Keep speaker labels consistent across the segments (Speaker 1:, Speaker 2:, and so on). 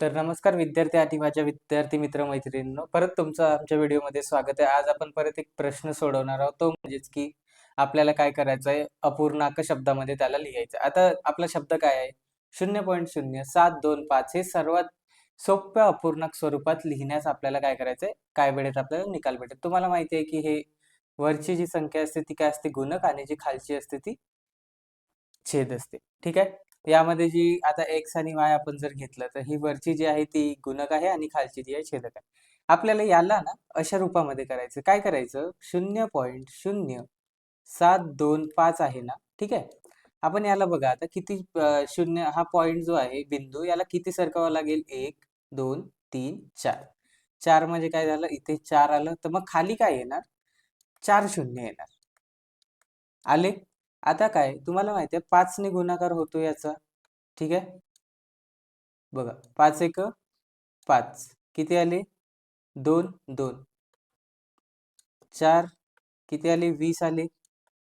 Speaker 1: तर नमस्कार विद्यार्थी आणि माझ्या विद्यार्थी मित्र मैत्रिणींनो. परत तुमचं आमच्या व्हिडिओमध्ये स्वागत आहे. आज आपण परत एक प्रश्न सोडवणार आहोत. तो म्हणजेच की आपल्याला काय करायचं आहे अपूर्णांक शब्दामध्ये त्याला लिहायचं. आहे. आता आपला शब्द काय आहे? शून्य पॉईंट शून्य सात दोन पाच हे सर्वात सोप्या अपूर्णांक स्वरूपात लिहिण्यास आपल्याला काय करायचं आहे काय भेटेल आपल्याला निकाल भेटेल? तुम्हाला माहिती आहे की हे वरची जी संख्या असते ती काय असते? गुणक आणि जी खालची असते ती छेद असते. ठीक आहे? यामध्ये जी आता एक्स आणि वाय आपण जर घेतलं तर ही वरची जी आहे ती गुणक आहे आणि खालची जी आहे छेदक आहे. आपल्याला याला ना अशा रूपामध्ये करायचं. काय करायचं? शून्य पॉईंट शून्य सात दोन पाच आहे ना? ठीक आहे? आपण याला बघा आता किती शून्य हा पॉईंट जो आहे बिंदू याला किती सरकावा लागेल? एक दोन तीन चार. चार म्हणजे काय झालं? इथे चार आलं. तर मग खाली काय येणार? चार शून्य येणार. आले? आता काय? तुम्हाला माहिती आहे पाचने गुणाकार होतो याचा. ठीक आहे? बघा पाच एक पाच. किती आले? दोन दोन. चार. किती आले? वीस आले.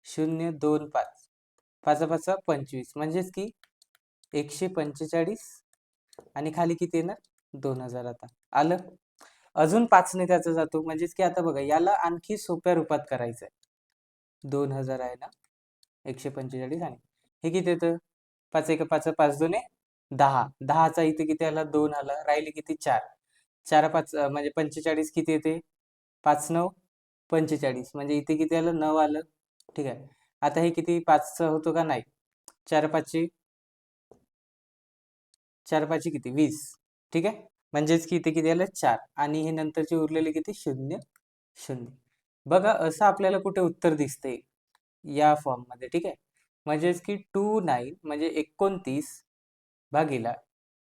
Speaker 1: शून्य दोन पाच. पाच पाच पंचवीस. म्हणजेच की एकशे पंचेचाळीस. आणि खाली किती येणार? दोन हजार आता. आलं? अजून पाचने त्याचा जातो. म्हणजेच की आता बघा याला आणखी सोप्या रूपात करायचं आहे दोन हजार आहे ना? एकशे पंचेचाळीस आणि. हे किती येतं? पाच एक पाच पाच दोन दहा. दहाचा इथे किती आला? दोन आला. राहिले किती? चार. चार पाच म्हणजे पंचेचाळीस किती येते? पाच नऊ पंचेचाळीस. म्हणजे इथे किती आलं? नऊ आलं. ठीक आहे. आता हे किती? पाचचं होतो का? नाही. चार पाचशे. चार पाचशे किती? वीस. ठीक आहे? म्हणजेच की इथे किती आलं? चार. आणि हे नंतरचे उरलेले किती? शून्य शून्य. बघा असं आपल्याला कुठे उत्तर दिसते या फॉर्ममध्ये ठीक आहे? म्हणजेच की टू नाईन म्हणजे एकोणतीस भागीला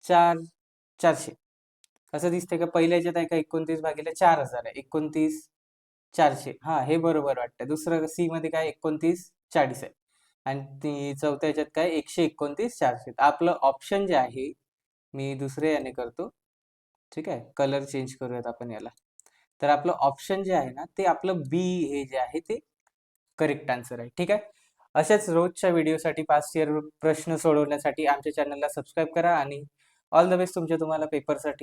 Speaker 1: चार चारशे. कसं दिसतंय का? पहिल्या याच्यात आहे का एकोणतीस भागीला चार हजार आहे? एकोणतीस चारशे. हा हे बरोबर वाटतं दुसरं सी मध्ये काय? एकोणतीस चाळीस आहे. आणि ती चौथ्या याच्यात काय? एकशे एकोणतीस चारशे. आपलं ऑप्शन जे आहे मी दुसरे याने करतो. ठीक आहे? कलर चेंज करूयात आपण याला. तर आपलं ऑप्शन जे आहे ना ते आपलं बी हे जे आहे ते करेक्ट आन्सर आहे. ठीक आहे? अशाच रोजच्या व्हिडिओसाठी पास्ट इयर प्रश्न सोडवण्यासाठी आमच्या चॅनलला सबस्क्राईब करा आणि ऑल द बेस्ट तुमच्या तुम्हाला पेपरसाठी